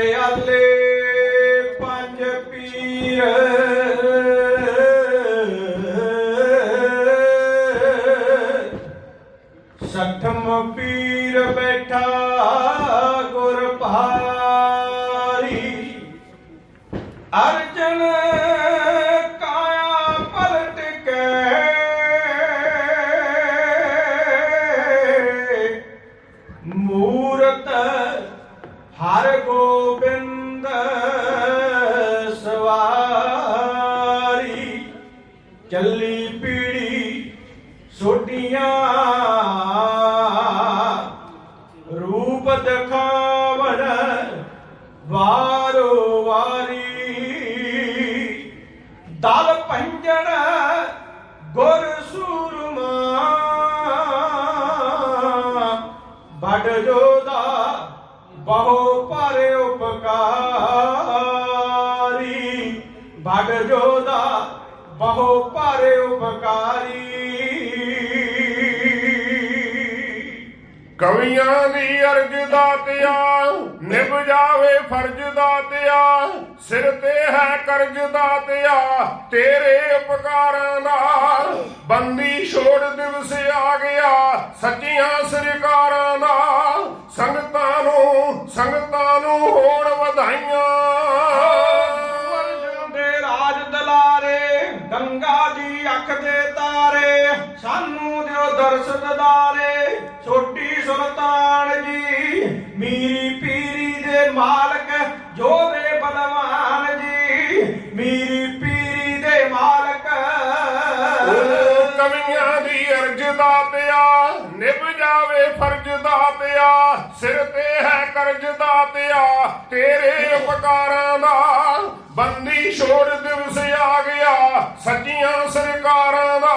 ਚਾਰੇ ਪੰਜ ਪੀਰ। ਸਠਮ ਪੀਰ ਬੈਠਾ ਗੁਰ ਭਾਰੀ। ਅਰਜਨ ਹਰ ਗੋਬਿੰਦ ਸਵਾਰੀ, ਚੱਲੀ ਪੀੜੀ ਛੋਟੀਆਂ ਰੂਪ ਦਿਖਾਵਣ ਵਾਰੋ ਵਾਰੀ। ਦਲ ਪੰਜਣ ਗੁਰ ਸੂਰਮਾ ਬੜ ਜੋਦਾ ਬਹੁ ਭਾਰੇ ਉਪਕਾਰੀ। ਬੜ ਜੋਦਾ ਬਹੁ ਪਰ ਉਪਕਾਰੀ। ਕਵੀਆਂ ਦੀ ਅਰਜ ਦਾਤਿਆ ਨਿਭ ਜਾਵੇ ਫਰਜ਼ ਦਾਤਿਆ ਸਿਰ ਤੇ ਹੈ ਕਰਜ਼ ਦਾਤਿਆ ਤੇਰੇ ਉਪਕਾਰਾਂ ਨਾਲ। ਬੰਦੀ ਛੋੜ ਦਿਵਸ ਆ ਗਿਆ, ਸੱਚੀਆਂ ਸਰਕਾਰਾਂ ਦਾ ਸੰਗਤਾਂ ਨੂੰ ਹੋਣ ਵਧਾਈਆਂ। ਅਰਜਨ ਦੇ ਰਾਜ ਦਲਾਰੇ, ਗੰਗਾ ਜੀ ਅੱਖ ਦੇ ਤਾਰੇ, ਸਾਨੂੰ ਦਿਓ ਦਰਸ ਦਾਰੇ ਛੋਟੀ ਸੁਲਤਾਨ ਜੀ, ਮੀਰੀ ਪੀਰੀ ਦੇ ਮਾਲਕ ਦਾਤਿਆ ਨਿਭ ਜਾਵੇ ਫਰਜ਼ ਦਾਤਿਆ ਸਿਰ ਤੇ ਹੈ ਕਰਜ਼ ਦਾਤਿਆ ਤੇਰੇ ਉਪਕਾਰਾਂ ਦਾ ਬੰਦੀ ਛੋੜ ਦਿਵਸ ਆ ਗਿਆ, ਸੱਚੀਆਂ ਸਰਕਾਰਾਂ ਦਾ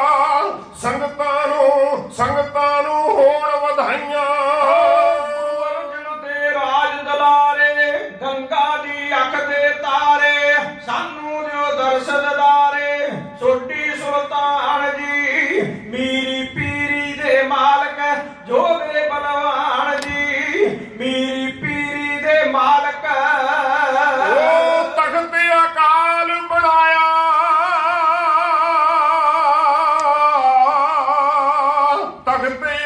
ਸੰਗਤਾਂ ਨੂੰ ਸੰਗਤਾਂ ਨੂੰ ਹੋਣ ਵਧਾਈਆਂ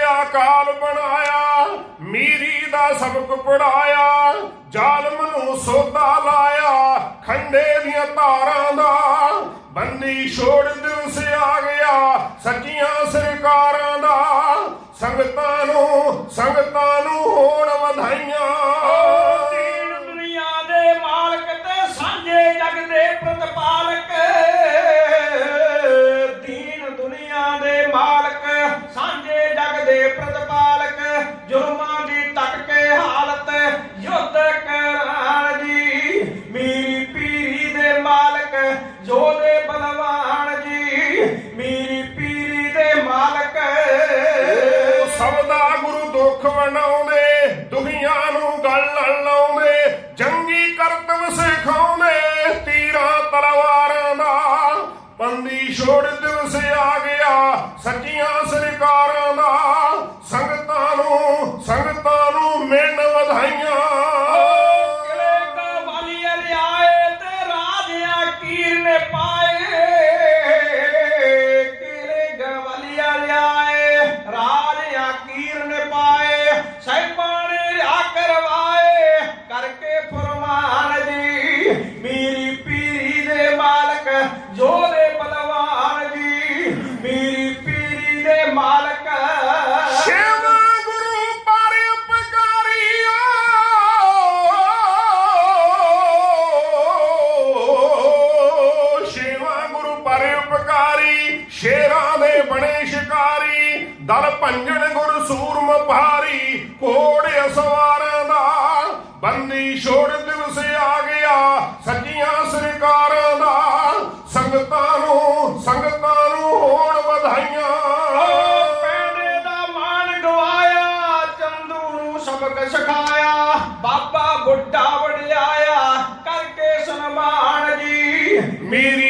ਤਖਤ ਬਣਾਇਆ, ਮੀਰੀ ਦਾ ਸਬਕ ਪੜਾਇਆ ਜ਼ਾਲਮ ਨੂੰ ਸੋਧਾ ਲਾਇਆ, ਖੰਡੇ ਦੀਆਂ ਧਾਰਾਂ ਦਾ ਬੰਦੀ ਛੋੜ ਦਿਵਸ ਆ ਗਿਆ, ਸੱਚੀਆਂ ਸਰਕਾਰਾਂ ਦਾ ਸੰਗਤਾਂ ਨੂੰ, ਸੰਗਤਾਂ ਬਣਾਉਂਦੇ ਦੁਨੀਆਂ ਨੂੰ ਗੱਲ ਨਾਲ ਲਾਉਂਦੇ, ਜੰਗੀ ਕਰਤਵ ਸਿਖਾਉਂਦੇ, ਤੀਰਾਂ ਤਲਵਾਰਾਂ ਦਾ ਬੰਦੀ ਛੋੜ ਦਿਵਸ ਆ ਗਿਆ, ਸੱਚੀਆਂ ਸਰਕਾਰਾਂ ਦਾ ਸੰਗਤ ਜੋਰੇ ਜੋਦੇ ਬਲਵਾਨ ਜੀ, ਮੇਰੀ ਪੀਰੀ ਦੇ ਮਾਲਕ। ਸ਼ਿਵ ਗੁਰੂ ਪਰ ਉਪਕਾਰੀਓ ਸ਼ਿਵ ਗੁਰੂ ਪਰ ਉਪਕਾਰੀ ਸ਼ੇਰਾਂ ਦੇ ਬਣੇ ਸ਼ਿਕਾਰੀ, ਦਲ ਭੰਜਣ ਗੁਰ ਸੂਰਮ ਭਾਰੀ, ਘੋੜੇ ਸਵਾਰਾਂ ਦਾ ਬੰਦੀ ਛੋੜ ਦਿਵਸ ਆ ਗਿਆ। ਸੱਚੀਆਂ ਸਬਕ ਸਿਖਾਇਆ ਬਾਬਾ ਬੁੱਢਾ ਵਡਿਆਇਆ ਕਰਕੇ ਸਨਮਾਨ ਜੀ। ਮੇਰੀ